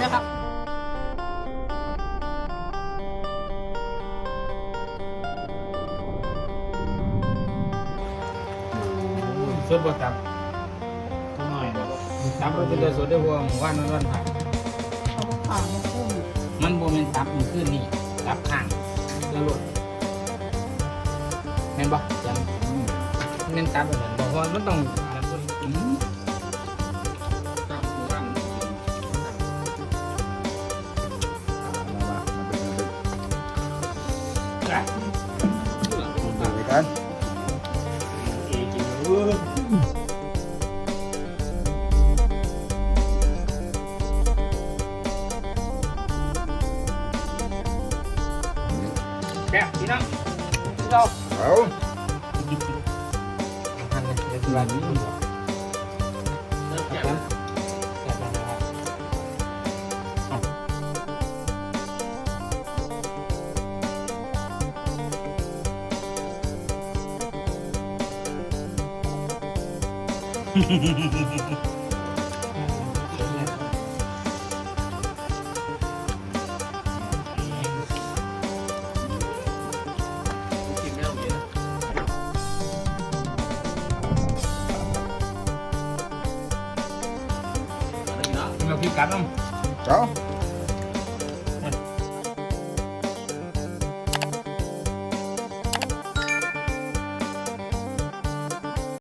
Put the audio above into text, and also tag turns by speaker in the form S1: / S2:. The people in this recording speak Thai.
S1: นี้ครับสดดับ
S2: นิดหน่อย
S1: ตับเราจะได้สดได้วงวหมูว่านวันผ่า
S3: นผ่านมันขึ้น
S1: มันโบเมนตัมอยู่ขึ้นนี่รับข้างแล้วลดแม่นบ่ยังแม่นตับแบบนั้นเพราะมันต้อง อะ
S4: หลังเป็น
S5: ดูไปกัน
S4: เอาเยอะนะอันนี้นะ
S1: เราพี่กัดน้อง
S5: เอา